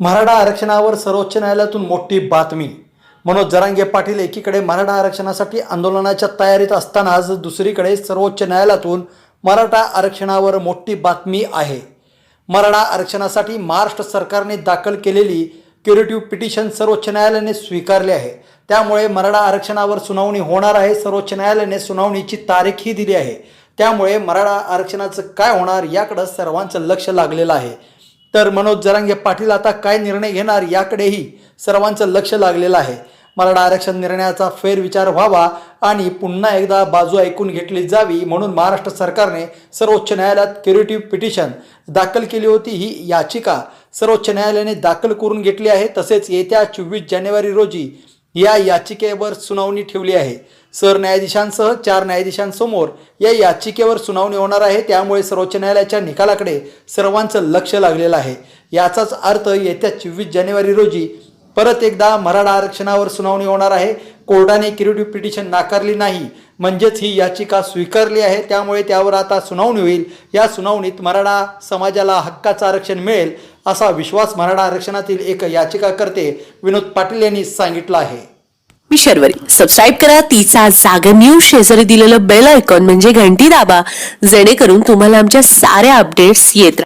मराठा आरक्षणावर सर्वोच्च न्यायालयातून मोठी बातमी. मनोज जरांगे पाटील एकीकडे मराठा आरक्षणासाठी आंदोलनाच्या तयारीत असतानाच दुसरीकडे सर्वोच्च न्यायालयातून मराठा आरक्षणावर मोठी बातमी आहे. मराठा आरक्षणासाठी महाराष्ट्र सरकारने दाखल केलेली क्युरेटिव्ह पिटिशन सर्वोच्च न्यायालयाने स्वीकारले आहे. त्यामुळे मराठा आरक्षणावर सुनावणी होणार आहे. सर्वोच्च न्यायालयाने सुनावणीची तारीखही दिली आहे. त्यामुळे मराठा आरक्षणाचं काय होणार याकडं सर्वांचं लक्ष लागलेलं आहे. तर मनोज जरांगे पाटील आता काय निर्णय घेणार याकडेही सर्वांचं लक्ष लागलेलं आहे. मराठा आरक्षण निर्णयाचा फेरविचार व्हावा आणि पुन्हा एकदा बाजू ऐकून घेतली जावी म्हणून महाराष्ट्र सरकारने सर्वोच्च न्यायालयात क्युरेटिव्ह पिटिशन दाखल केली होती ही याचिका सर्वोच्च न्यायालयाने दाखल करून घेतली आहे. तसेच येत्या चोवीस जानेवारी रोजी या याचिकेवर सुनावणी ठेवली आहे. सरन्यायाधीशांसह चार न्यायाधीशांसमोर या याचिकेवर सुनावणी होणार आहे. त्यामुळे सर्वोच्च न्यायालयाच्या निकालाकडे सर्वांचं लक्ष लागलेलं आहे. याचाच अर्थ येत्या चोवीस जानेवारी रोजी परत एकदा मराठा आरक्षणावर सुनावणी होणार आहे. कोर्टाने क्युरेटिव्ह पिटिशन नाकारली नाही. म्हणजेच ही याचिका स्वीकारली आहे. त्यामुळे त्यावर आता सुनावणी होईल. या सुनावणीत मराठा समाजाला हक्काचं आरक्षण मिळेल असा विश्वास मराठा आरक्षणातील एक याचिकाकर्ते विनोद पाटील यांनी सांगितलं आहे. मी शर्वरी. सबस्क्राईब करा. तिचा जागर न्यूज शेजारी दिलेलं बेल आयकॉन म्हणजे घंटी दाबा. जेणेकरून तुम्हाला आमच्या साऱ्या अपडेट्स येत